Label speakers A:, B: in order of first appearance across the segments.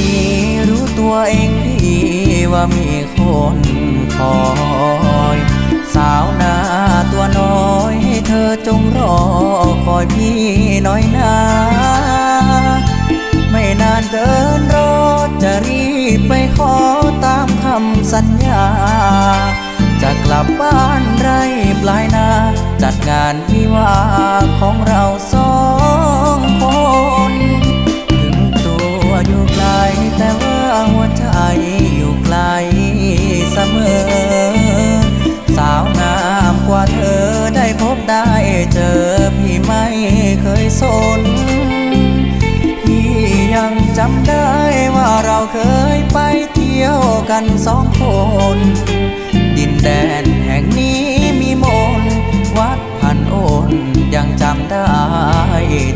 A: นี้รู้ตัวเองดีว่ามีคนคอย สาวนาตัวน้อยให้เธอจงรอคอยพี่น้อยนาไม่นานเกินรอจะรีบไปขอตามคำสัญญา จะกลับบ้านไรปลายนา จัดงานวิวาของเราสองำได้ว่าเราเคยไปเที่ยวกันสองคน ดินแดนแห่งนี้มีมนวัดพันโอนยังจำได้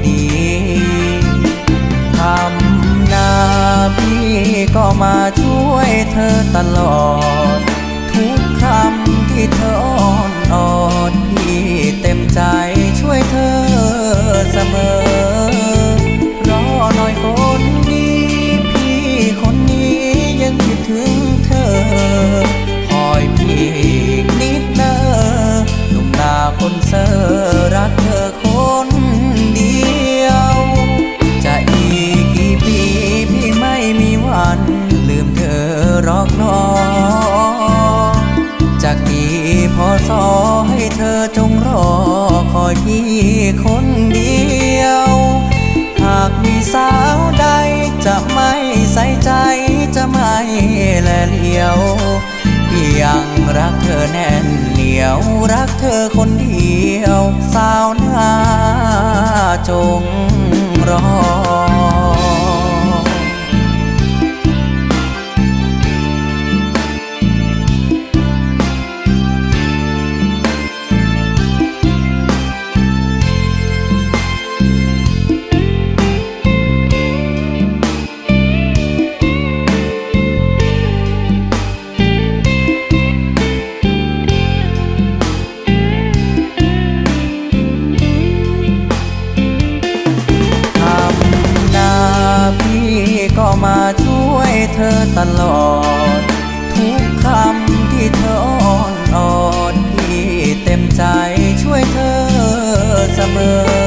A: ดีทำนาพี่ก็มาช่วยเธอตลอด ทุกคำที่เธออ่อนอ่อนพี่เต็มใจ กี่พอสอให้เธอจงรอคอยพี่คนเดียว หากมีสาวใดจะไม่ใส่ใจจะไม่แลเลียวพี่ยังรักเธอแน่นเหนียวรักเธอคนเดียว สาวนาจงรอ มาช่วยเธอตลอด ทุกคำที่เธออ่อนอ่อนพี่เต็มใจช่วยเธอเสมอ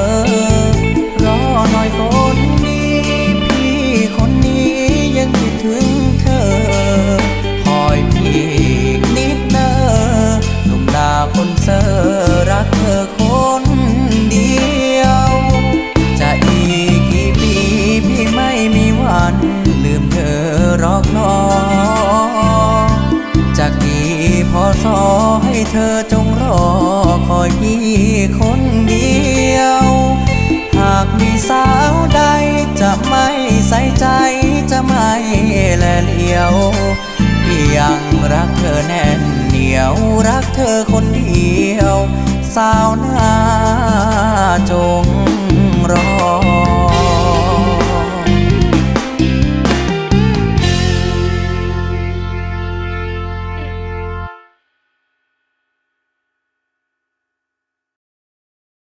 A: หรอกนอจากกี่พอสอให้เธอจงรอคอยพี่คนเดียว หากมีสาวใดจะไม่ใส่ใจจะไม่แลเลียวพี่ยังรักเธอแน่นเหนียวรักเธอคนเดียว สาวนา